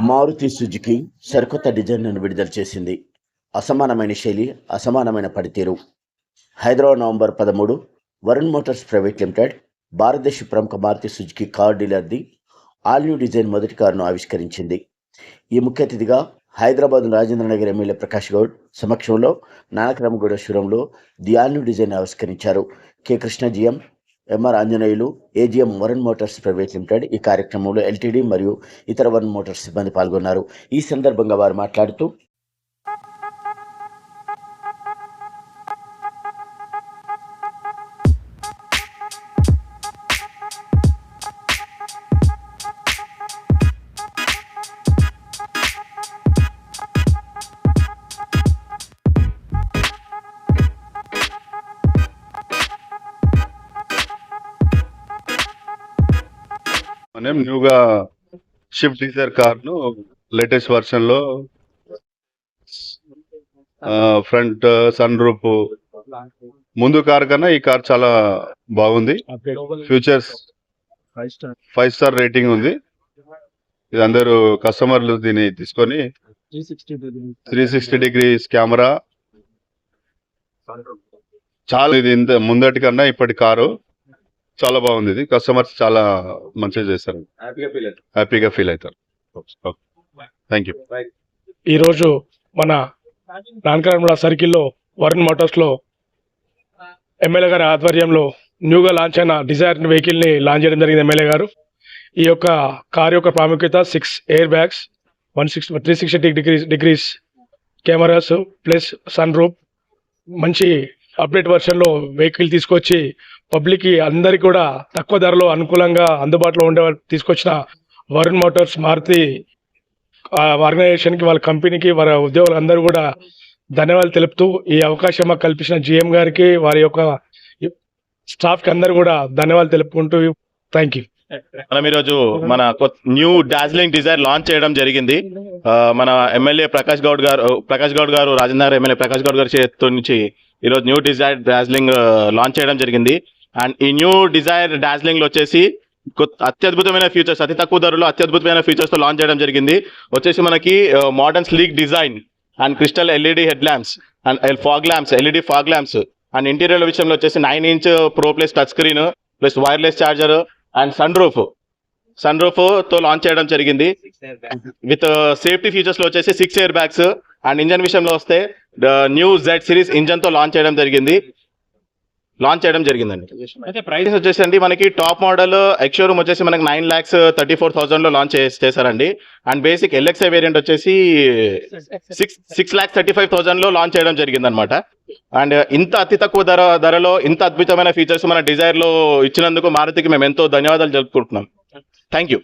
Maruti Suzuki సరికొత్త డిజైన్ను విడుదల చేసింది. అసమానమైన శైలి అసమానమైన పనితీరు. హైదరాబాద్ నవంబర్ పదమూడు వరుణ్ మోటార్స్ ప్రైవేట్ లిమిటెడ్ భారతదేశ ప్రముఖ మారుతి సుజుకి కార్ డీలర్ది ఆల్ న్యూ డిజైన్ మొదటి కారును ఆవిష్కరించింది. ఈ ముఖ్య అతిథిగా హైదరాబాద్ రాజేంద్ర నగర్ ఎమ్మెల్యే ప్రకాష్ గౌడ్ సమక్షంలో నానకరామగూడ శిరంలో ది ఆల్ న్యూ డిజైన్ ఆవిష్కరించారు. K Krishna GM MR Anjaneyulu AGM Varun motors private limited ఈ కార్యక్రమంలో ఎల్టీడీ మరియు ఇతర వరుణ్ మోటార్స్ సిబ్బంది పాల్గొన్నారు. ఈ సందర్భంగా వారు మాట్లాడుతూ నేమ్ న్యూగా షిఫ్ట్ డిజైర్ కార్ను. లేటెస్ట్ వర్షన్లో ఫ్రంట్ సన్ రూఫ్ ముందు కార్ కన్నా ఈ కార్ చాలా బాగుంది. ఫ్యూచర్స్ ఫైవ్ స్టార్ రేటింగ్ ఉంది. ఇది అందరూ కస్టమర్లు దీన్ని తీసుకొని త్రీ సిక్స్టీ డిగ్రీస్ కెమెరా. చాలా ఇది ఇంత ముందటి కన్నా ఇప్పటి కారు. చాలా బాగుంది ఇది. కస్టమర్స్ చాలా మంచిగా చేస్తారు హ్యాపీగా ఫీల్ అవుతారు. థ్యాంక్ యూ ఈరోజు మన నానకరంలో సర్కిల్లో వరుణ్ మోటార్స్లో ఎమ్మెల్యే గారి ఆధ్వర్యంలో న్యూగా లాంచ్ అయిన డిజైర్ వెహికల్ని లాంచ్ చేయడం జరిగింది ఎమ్మెల్యే గారు. ఈ యొక్క కార్ యొక్క ప్రాముఖ్యత six airbags one six three sixty degrees degrees cameras plus sunroof మంచి అప్డేట్ వర్షన్లో వెహికల్ తీసుకొచ్చి పబ్లిక్కి అందరికీ కూడా తక్కువ ధరలో అనుకూలంగా అందుబాటులో ఉండే తీసుకొచ్చిన వరుణ్ మోటార్స్ మారుతి ఆర్గనైజేషన్కి వాళ్ళ కంపెనీకి వారి ఉద్యోగులందరూ కూడా ధన్యవాదాలు తెలుపుతూ ఈ అవకాశం మాకు కల్పించిన జిఎం గారికి వారి యొక్క స్టాఫ్కి అందరూ కూడా ధన్యవాదాలు తెలుపుకుంటూ థ్యాంక్ యూ. మనం ఈరోజు మన న్యూ డార్జిలింగ్ డిజైర్ లాంచ్ చేయడం జరిగింది. మన ఎమ్మెల్యే ప్రకాష్ గౌడ్ గారు ప్రకాష్ గౌడ్ గారు రాజేంద్ర ఎమ్మెల్యే ప్రకాష్ గౌడ్ గారి చేతితో నుంచి ఈరోజు న్యూ డిజైర్ డార్జిలింగ్ లాంచ్ చేయడం జరిగింది. అండ్ ఈ న్యూ డిజైర్ డార్జిలింగ్లో వచ్చేసి అత్యద్భుతమైన ఫీచర్స్ అతి తక్కువ ధరలో అత్యద్భుతమైన ఫీచర్స్తో లాంచ్ చేయడం జరిగింది. వచ్చేసి మనకి modern sleek design and crystal LED headlamps and fog lamps LED fog lamps and interior విషయంలో వచ్చేసి nine inch pro plus touch screen plus wireless charger and sunroof sun రూఫ్తో launch చేయడం జరిగింది. విత్ సేఫ్టీ ఫీచర్స్లో వచ్చేసి six air bags and engine విషయంలో వస్తే new Z series ఇంజన్తో launch చేయడం జరిగింది. లాంచ్ చేయడం జరిగిందండి. అయితే ప్రైస్ వచ్చేసి అండి మనకి టాప్ మోడల్ ఎక్షోరూమ్ వచ్చేసి మనకి నైన్ ల్యాక్స్ థర్టీ ఫోర్ థౌసండ్లో లాంచ్ చేశారండి. అండ్ బేసిక్ ఎల్ఎక్స్ఐ వేరియంట్ వచ్చేసి six six lakhs thirty five థౌసండ్లో launch చేయడం జరిగింది అనమాట అండ్ ఇంత అతి తక్కువ ధర ధరలో ఇంత అద్భుతమైన ఫీచర్స్ మన డిజైర్లో ఇచ్చినందుకు మారుతికి మేము ఎంతో ధన్యవాదాలు జరుపుకుంటున్నాం థ్యాంక్ యూ